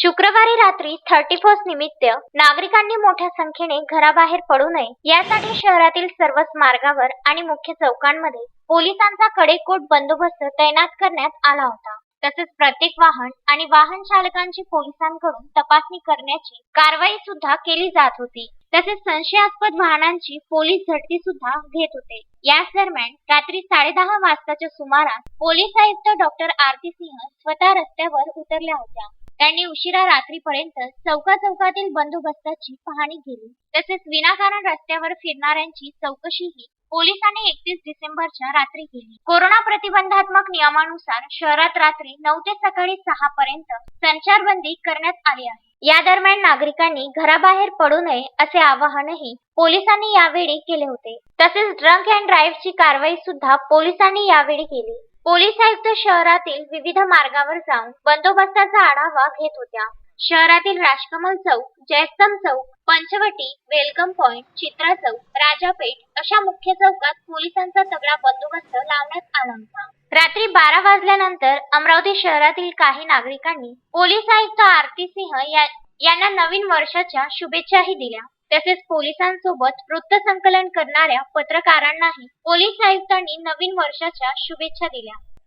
शुक्रवारी रात्री thirty first निमित्त नागरिकांनी मोठ्या संख्येने घराबाहेर पडू नये. यासाठी शहरातील सर्वच मार्गावर आणि मुख्य चौकांमध्ये पोलिसांचा कडेकोट बंदोबस्त तैनात करण्यात आला होता. तसेच प्रत्येक वाहन आणि वाहन चालकांची पोलिसांकडून तपासणी करण्याची कारवाई सुद्धा केली जात होती. तसेच संशयास्पद वाहनांची पोलीस झडती सुद्धा घेत होते. याच दरम्यान रात्री साडेदहा वाजताच्या सुमारास पोलीस आयुक्त डॉक्टर आरती सिंह स्वतः रस्त्यावर उतरल्या होत्या. त्यांनी उशिरा रात्रीपर्यंत चौका चौकातील बंदोबस्ताची पाहणी केली. तसेच विनाकारण रस्त्यावर फिरणाऱ्यांची चौकशीही पोलिसांनी एकतीस डिसेंबरच्या रात्री केली. कोरोना प्रतिबंधात्मक नियमानुसार शहरात रात्री नऊ ते सकाळी सहा पर्यंत संचारबंदी करण्यात आली आहे. या दरम्यान नागरिकांनी घराबाहेर पडू नये असे आवाहनही पोलिसांनी यावेळी केले होते. तसेच ड्रंक अँड ड्राईव्हची कारवाई सुद्धा पोलिसांनी यावेळी केली. पोलीस आयुक्त शहरातील विविध मार्गावर जाऊन बंदोबस्ताचा आढावा घेत होत्या. शहरातील राजकमल चौक जयस्तम चौक पंचवटी वेलकम पॉइंट चित्रा चौक राजापेठ अशा मुख्य चौकात पोलिसांचा तगडा बंदोबस्त लावण्यात आला होता. रात्री बारा वाजल्यानंतर अमरावती शहरातील काही नागरिकांनी पोलीस आयुक्त आरती सिंह या- यांना नवीन वर्षाच्या शुभेच्छाही दिल्या. तसेच पोलिसांसोबत वृत्त संकलन करणाऱ्या पत्रकारांनाही पोलीस आयुक्तांनी नवीन वर्षाच्या शुभेच्छा दिल्या.